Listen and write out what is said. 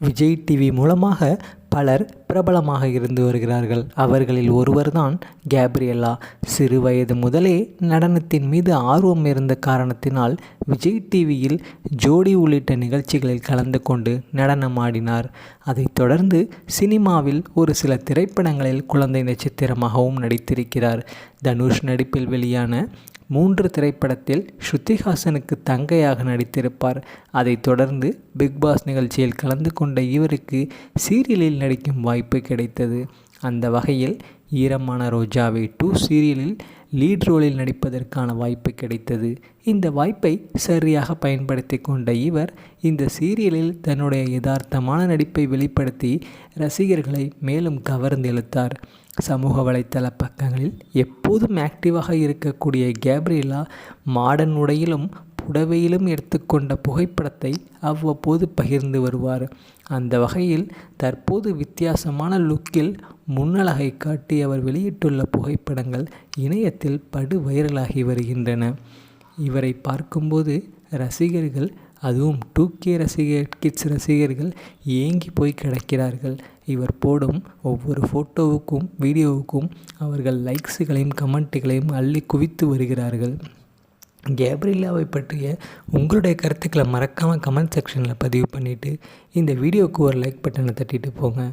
Vijay TV மூலமாக பலர் பிரபலமாக இருந்து வருகிறார்கள். அவர்களில் ஒருவர்தான் கேப்ரியல்லா சிறு வயது முதலே நடனத்தின் மீது ஆர்வம் இருந்த காரணத்தினால் விஜய் டிவியில் ஜோடி உள்ளிட்ட நிகழ்ச்சிகளில் கலந்து கொண்டு நடனமாடினார். அதைத் தொடர்ந்து சினிமாவில் ஒரு சில திரைப்படங்களில் குழந்தை நட்சத்திரமாகவும் நடித்திருக்கிறார். தனுஷ் நடிப்பில் வெளியான மூன்று திரைப்படத்தில் ஸ்ருதிஹாசனுக்கு தங்கையாக நடித்திருப்பார். அதைத் தொடர்ந்து பிக் பாஸ் நிகழ்ச்சியில் கலந்து கொண்ட இவருக்கு சீரியலில் நடிக்கும் வாய்ப்பு கிடைத்தது. அந்த வகையில் ஈரமான ரோஜாவே டூ சீரியலில் லீட் ரோலில் நடிப்பதற்கான வாய்ப்பு கிடைத்தது. இந்த வாய்ப்பை சரியாக பயன்படுத்தி கொண்ட இவர் இந்த சீரியலில் தன்னுடைய யதார்த்தமான நடிப்பை வெளிப்படுத்தி ரசிகர்களை மேலும் கவர்ந்தெழுத்தார் சமூக வலைத்தள பக்கங்களில் எப்போதும் ஆக்டிவாக இருக்கக்கூடிய கேப்ரியலா மாடர்ன் உடையிலும் புடவையிலும் எடுத்துக்கொண்ட புகைப்படத்தை அவ்வப்போது பகிர்ந்து வருவார். அந்த வகையில் தற்போது வித்தியாசமான லுக்கில் முன்னழகை காட்டி அவர் வெளியிட்டுள்ள புகைப்படங்கள் இணையத்தில் படு வைரலாகி வருகின்றன. இவரை பார்க்கும்போது ரசிகர்கள் அதுவும் டூ கே ரசிகர் கிட்ஸ் ரசிகர்கள் ஏங்கி போய் கிடக்கிறார்கள். இவர் போடும் ஒவ்வொரு ஃபோட்டோவுக்கும் வீடியோவுக்கும் அவர்கள் லைக்ஸுகளையும் கமெண்ட்டுகளையும் அள்ளி குவித்து வருகிறார்கள். கேப்ரில்லாவை பற்றிய உங்களுடைய கருத்துக்களை மறக்காமல் கமெண்ட் செக்ஷனில் பதிவு பண்ணிவிட்டு இந்த வீடியோவுக்கு ஒரு லைக் பட்டனை தட்டிட்டு போங்க.